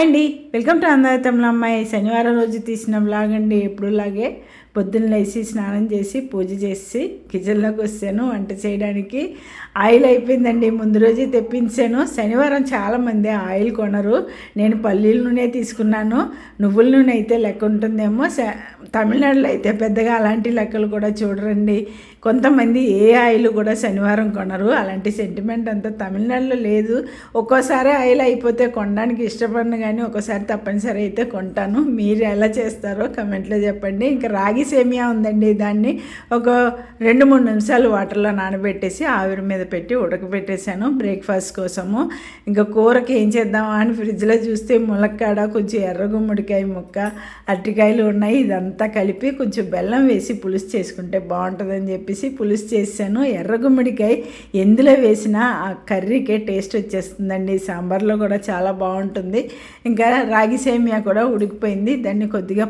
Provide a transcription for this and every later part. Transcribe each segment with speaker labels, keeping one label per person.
Speaker 1: Hi అండి. Welcome to అందరితంలో అమ్మాయి. శనివారం రోజు తీసిన బ్లాగ్ అండి. ఎప్పుడులాగే పొద్దున్న లేచి స్నానం చేసి పూజ చేసి కిచెన్లోకి వస్తాను వంట చేయడానికి. ఆయిల్ అయిపోయిందండి. ముందు రోజే తెప్పించాను. శనివారం చాలామంది ఆయిల్ కొనరు. నేను పల్లీల నూనె తీసుకున్నాను. నువ్వుల నూనె అయితే లెక్క ఉంటుందేమో. తమిళనాడులో అయితే పెద్దగా అలాంటి లెక్కలు కూడా చూడరండి. కొంతమంది ఏ ఆయిల్ కూడా శనివారం కొనరు. అలాంటి సెంటిమెంట్ అంతా తమిళనాడులో లేదు. ఒక్కోసారి ఆయిల్ అయిపోతే కొనడానికి ఇష్టపడను కానీ ఒకసారి తప్పనిసరి అయితే కొంటాను. మీరు ఎలా చేస్తారో కమెంట్లో చెప్పండి. ఇంకా రాగి సేమియా ఉందండి దాన్ని ఒక రెండు మూడు నిమిషాలు వాటర్లో నానబెట్టేసి ఆవిరి మీద పెట్టి ఉడకబెట్టేశాను బ్రేక్ఫాస్ట్ కోసము. ఇంకా కూరకి ఏం చేద్దామా అని ఫ్రిడ్జ్లో చూస్తే ములక్కాడ కొంచెం ఎర్ర గుమ్మడికాయ ముక్క అరటికాయలు ఉన్నాయి. ఇదంతా కలిపి కొంచెం బెల్లం వేసి పులుసు చేసుకుంటే బాగుంటుందని చెప్పేసి పులుసు చేశాను. ఎర్ర గుమ్మడికాయ ఎందులో వేసినా ఆ కర్రీకే టేస్ట్ వచ్చేస్తుందండి. సాంబార్లో కూడా చాలా బాగుంటుంది. ఇంకా రాగి సేమియా కూడా ఉడికిపోయింది. దాన్ని కొద్దిగా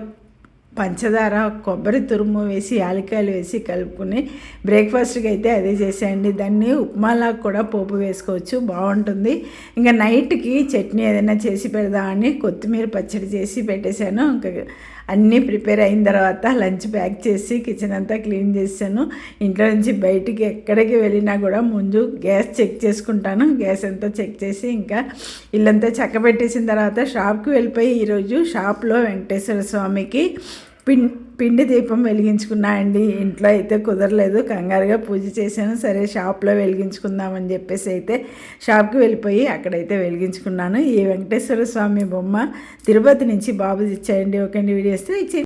Speaker 1: పంచదార కొబ్బరి తురుము వేసి యాలక్కాయలు వేసి కలుపుకుని బ్రేక్ఫాస్ట్కి అయితే అదే చేసేయండి. దాన్ని ఉప్మాలా కూడా పోపు వేసుకోవచ్చు. బాగుంటుంది. ఇంకా నైట్కి చట్నీ ఏదైనా చేసి పెడదామని కొత్తిమీర పచ్చడి చేసి పెట్టేశాను. ఇంకా అన్నీ ప్రిపేర్ అయిన తర్వాత లంచ్ ప్యాక్ చేసి కిచెన్ అంతా క్లీన్ చేశాను. ఇంట్లో నుంచి బయటికి ఎక్కడికి వెళ్ళినా కూడా ముందు గ్యాస్ చెక్ చేసుకుంటాను. గ్యాస్ అంతా చెక్ చేసి ఇంకా ఇల్లంతా చక్కబెట్టేసిన తర్వాత షాప్కి వెళ్ళిపోయి ఈరోజు షాప్లో వెంకటేశ్వర స్వామికి పిం పిండి దీపం వెలిగించుకున్నా అండి ఇంట్లో అయితే కుదరలేదు. కంగారుగా పూజ చేశాను. సరే షాప్లో వెలిగించుకుందామని చెప్పేసి అయితే షాప్కి వెళ్ళిపోయి అక్కడైతే వెలిగించుకున్నాను. ఈ వెంకటేశ్వర స్వామి బొమ్మ తిరుపతి నుంచి బాబు ఇచ్చాయండి. అండి వీడియోస్ ఇచ్చి